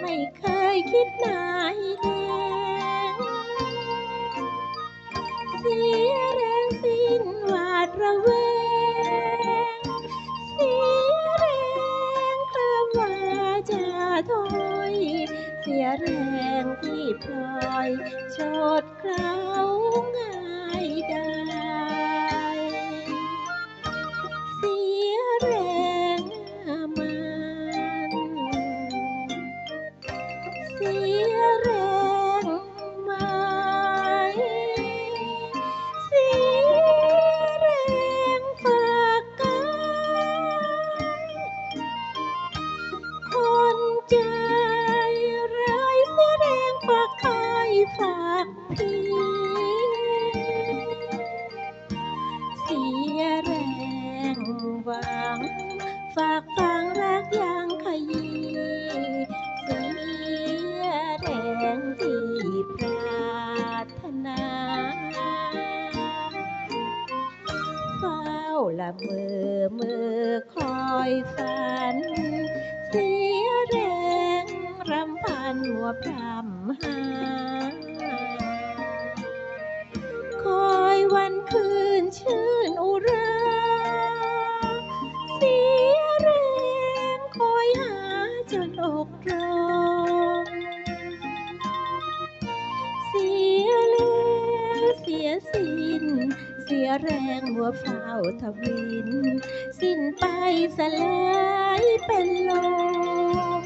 ไม่เคยคิดนายแดงเสียแรงสิ้นหวาดระแวงเสียแรงคล้ามว่าจะถอยเสียแรงที่ปล่อยชดเคราง่ายได แรงไหม เสียแรงฝากกายคนใจร้ายเสียแรงฝากกายฝากพี่เสียแรงหวังฝากฟังรั มือมือคอยฝัน เสียแรงรำพันหัวพรำหา คอยวันคืนชื่นอุรา เสียแรงคอยหาจนอกร้อง แรงหัวเฝ้าทวิน สิ้นไปสลายเป็นลม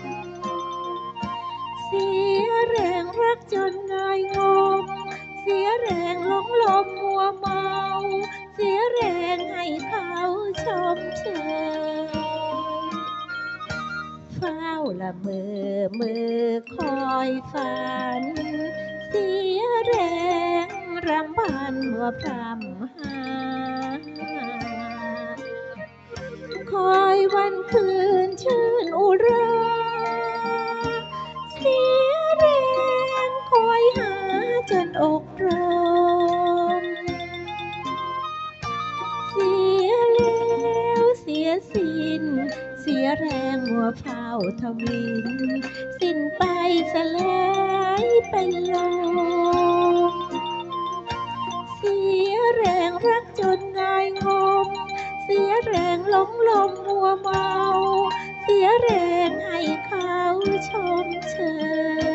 เสียแรงรักจนงายงม เสียแรงหลงลมมัวเมา เสียแรงให้เขาชมเชยเฝ้าละเมอมือคอยฝัน เสียแรง รำพันหัวพรำหา คอยวันคืนชื่นอุรา เสียแรงคอยหาจนอกร้อนเสียแล้วเสียสิ้น เสียแรงหัวเฝ้าทวิน สิ้นไปสลา แรงหลงลมมัวเมา เสียแรงให้เขาชมเชย